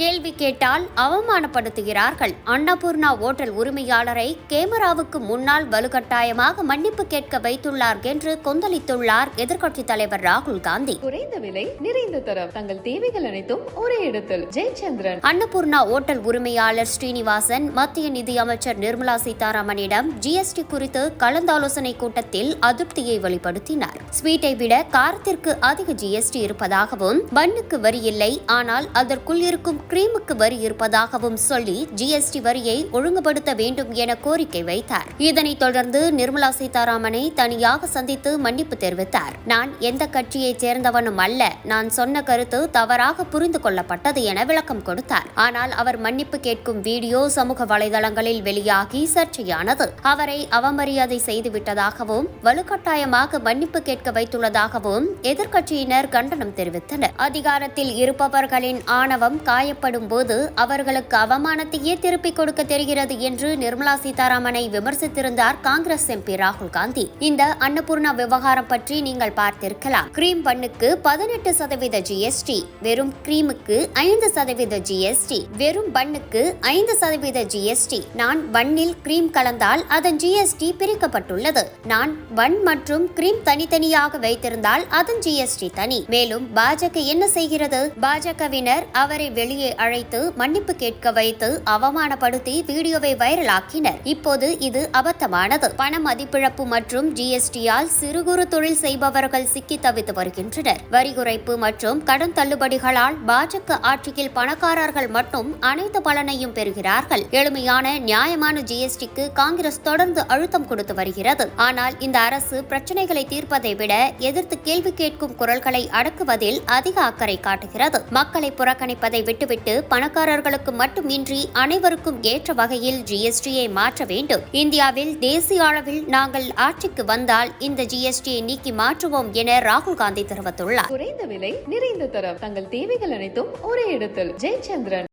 கேள்வி கேட்டால் அவமானப்படுத்துகிறார்கள். அன்னபூர்ணா ஓட்டல் உரிமையாளரை கேமராவுக்கு முன்னால் வலுக்கட்டாயமாக மன்னிப்பு கேட்க வைத்துள்ளார் என்று கொந்தளித்துள்ளார் எதிர்க்கட்சித் தலைவர் ராகுல் காந்தி. குறைந்த விலை நிறைந்த தரம். தங்கள் தேவைகள் அனைத்தும் ஒரே இடத்தில். ஜெயச்சந்திரன். அன்னபூர்ணா ஓட்டல் உரிமையாளர் ஸ்ரீனிவாசன் மத்திய நிதியமைச்சர் நிர்மலா சீதாராமனிடம் ஜிஎஸ்டி குறித்து கலந்தாலோசனை கூட்டத்தில் அதிருப்தியை வெளிப்படுத்தினார். ஸ்வீட்டை விட காரத்திற்கு அதிக ஜிஎஸ்டி இருப்பதாகவும் பன்னுக்கு வரி இல்லை ஆனால் அதற்குள் இருக்கும் கிரீமுக்கு வரி இருப்பதாகவும் சொல்லி ஜிஎஸ்டி வரியை ஒழுங்குபடுத்த வேண்டும் என கோரிக்கை வைத்தார். இதனைத் தொடர்ந்து நிர்மலா சீதாராமனை தனியாக சந்தித்து மன்னிப்பு தெரிவித்தார். நான் எந்த கட்சியைச் சேர்ந்தவனும் அல்ல. நான் சொன்ன கருத்து தவறாக புரிந்து கொள்ளப்பட்டது என விளக்கம் கொடுத்தார். ஆனால் அவர் மன்னிப்பு கேட்கும் வீடியோ சமூக வலைதளங்களில் வெளியாகி சர்ச்சையானது. அவரை அவமரியாதை செய்துவிட்டதாகவும் வலுக்கட்டாயமாக மன்னிப்பு கேட்க வைத்துள்ளதாகவும் எதிர்க்கட்சியினர் கண்டனம் தெரிவித்தனர். அதிகாரத்தில் இருப்பவர்களின் ஆணவம் ஏற்படும் போது அவர்களுக்கு அவமானத்தையே திருப்பிக் கொடுக்க தெரிகிறது என்று நிர்மலா சீதாராமனை விமர்சித்திருந்தார் காங்கிரஸ் எம்பி ராகுல் காந்தி. இந்த அன்னபூர்ணா விவகாரம் பற்றி நீங்கள் பார்த்திருக்கலாம். கிரீம் பண்ணுக்கு பதினெட்டு சதவீத ஜிஎஸ்டி வெறும் கிரீமுக்கு ஐந்து சதவீத ஜிஎஸ்டி வெறும் பண்ணுக்கு ஐந்து சதவீத ஜிஎஸ்டி நான் வண்ணில் கிரீம் கலந்தால் அதன் ஜிஎஸ்டி பிரிக்கப்பட்டுள்ளது. நான் வன் மற்றும் கிரீம் தனித்தனியாக வைத்திருந்தால் அதன் ஜிஎஸ்டி தனி. மேலும் பாஜக என்ன செய்கிறது? பாஜகவினர் அவரை வெளியே அழைத்து மன்னிப்பு கேட்க வைத்து அவமானப்படுத்தி வீடியோவை வைரலாக்கினர். இப்போது இது அபத்தமானது. பண மதிப்பிழப்பு மற்றும் ஜிஎஸ்டியால் சிறு குறு தொழில் செய்பவர்கள் சிக்கி தவித்து வருகின்றனர். வரி குறைப்பு மற்றும் கடன் தள்ளுபடிகளால் பாஜக ஆட்சியில் பணக்காரர்கள் மட்டும் அனைத்து பலனையும் பெறுகிறார்கள். எளிமையான நியாயமான ஜிஎஸ்டிக்கு காங்கிரஸ் தொடர்ந்து அழுத்தம் கொடுத்து வருகிறது. ஆனால் இந்த அரசு பிரச்சனைகளை தீர்ப்பதை விட எதிர்த்து கேள்வி கேட்கும் குரல்களை அடக்குவதில் அதிக அக்கறை காட்டுகிறது. மக்களை புறக்கணிப்பதை விட்டுவிட்டு பணக்காரர்களுக்கு மட்டுமின்றி அனைவருக்கும் ஏற்ற வகையில் ஜிஎஸ்டியை மாற்ற வேண்டும். இந்தியாவில் தேசிய அளவில் நாங்கள் ஆட்சிக்கு வந்தால் இந்த ஜிஎஸ்டியை நீக்கி மாற்றுவோம் என ராகுல் காந்தி தெரிவித்துள்ளார். குறைந்த விலை நிறைந்த தரம் தங்கள் தேவைகள் அனைத்தும் ஒரே இடத்தில். ஜெயச்சந்திரன்.